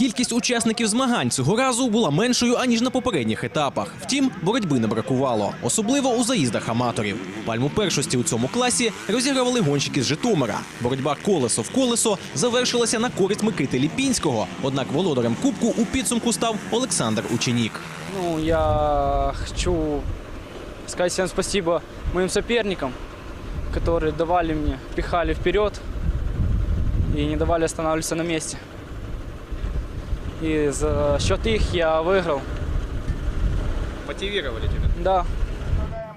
Кількість учасників змагань цього разу була меншою аніж на попередніх етапах. Втім, боротьби не бракувало, особливо у заїздах аматорів. Пальму першості у цьому класі розігравали гонщики з Житомира. Боротьба колесо в колесо завершилася на користь Микити Ліпінського. Однак володарем кубку у підсумку став Олександр Ученік. Ну, я хочу сказать всем спасибо моим соперникам, которые давали мне, пихали вперед и не давали останавливаться на месте. И за счет их я выиграл. Мотивировали тебя? Да,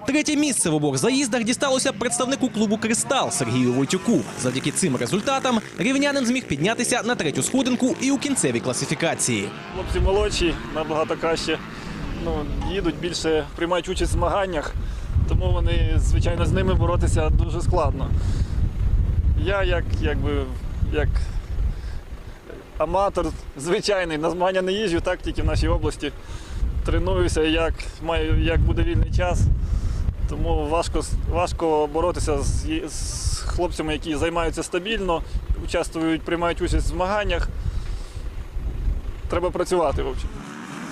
Третє місце в обох заїздах дісталося представнику клубу Кристал Сергію Войтюку. Завдяки цим результатам рівнянин зміг піднятися на третю сходинку і у кінцевій класифікації. Хлопці молодші, набагато краще ну, їдуть, більше приймають участь в змаганнях, тому вони, звичайно, з ними боротися дуже складно. Я як, якби, як аматор звичайний, на змагання не їжджу, так тільки в нашій області. Тренуюся, як, маю, як буде вільний час. Тому важко, важко боротися з, з хлопцями, які займаються стабільно, участвують, приймають участь в змаганнях. Треба працювати, в общем.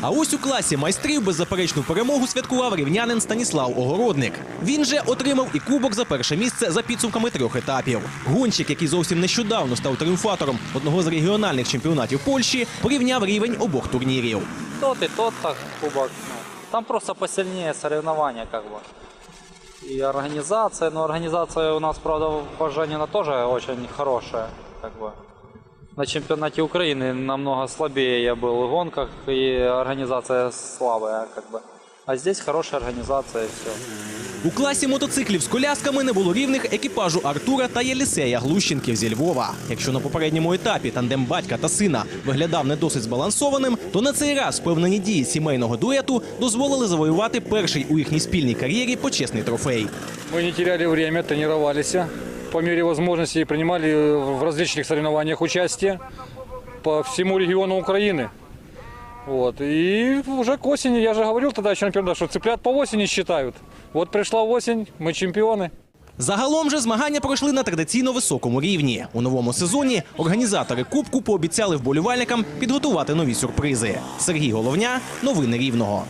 А ось у класі майстрів беззаперечну перемогу святкував рівнянин Станіслав Огородник. Він же отримав і кубок за перше місце за підсумками трьох етапів. Гонщик, який зовсім нещодавно став тріумфатором одного з регіональних чемпіонатів Польщі, порівняв рівень обох турнірів. тот и тот так кубок. ну, Там просто посильнее соревнования как бы. И организация, но организация у нас, правда, по Женина тоже очень хорошая, как бы На чемпионате Украины намного слабее я был в гонках, и организация слабая, как бы. А здесь хорошая организация, и все. У класі мотоциклів з колясками не було рівних екіпажу Артура та Єлісея Глущенків зі Львова. Якщо на попередньому етапі тандем батька та сина виглядав не досить збалансованим, то на цей раз впевнені дії сімейного дуету дозволили завоювати перший у їхній спільній кар'єрі почесний трофей. Мы не теряли время, тренировались по мере возможности, принимали в различных соревнованиях участие по всему региону Украины. Вот. И уже к осени, я же говорил тогда еще, например, что цыплят по осени считают. Вот пришла осень, мы чемпионы. Загалом же змагання пройшли на традиційно високому рівні. У новому сезоні організатори Кубку пообіцяли вболівальникам підготувати нові сюрпризи. Сергій Головня, новини Рівного.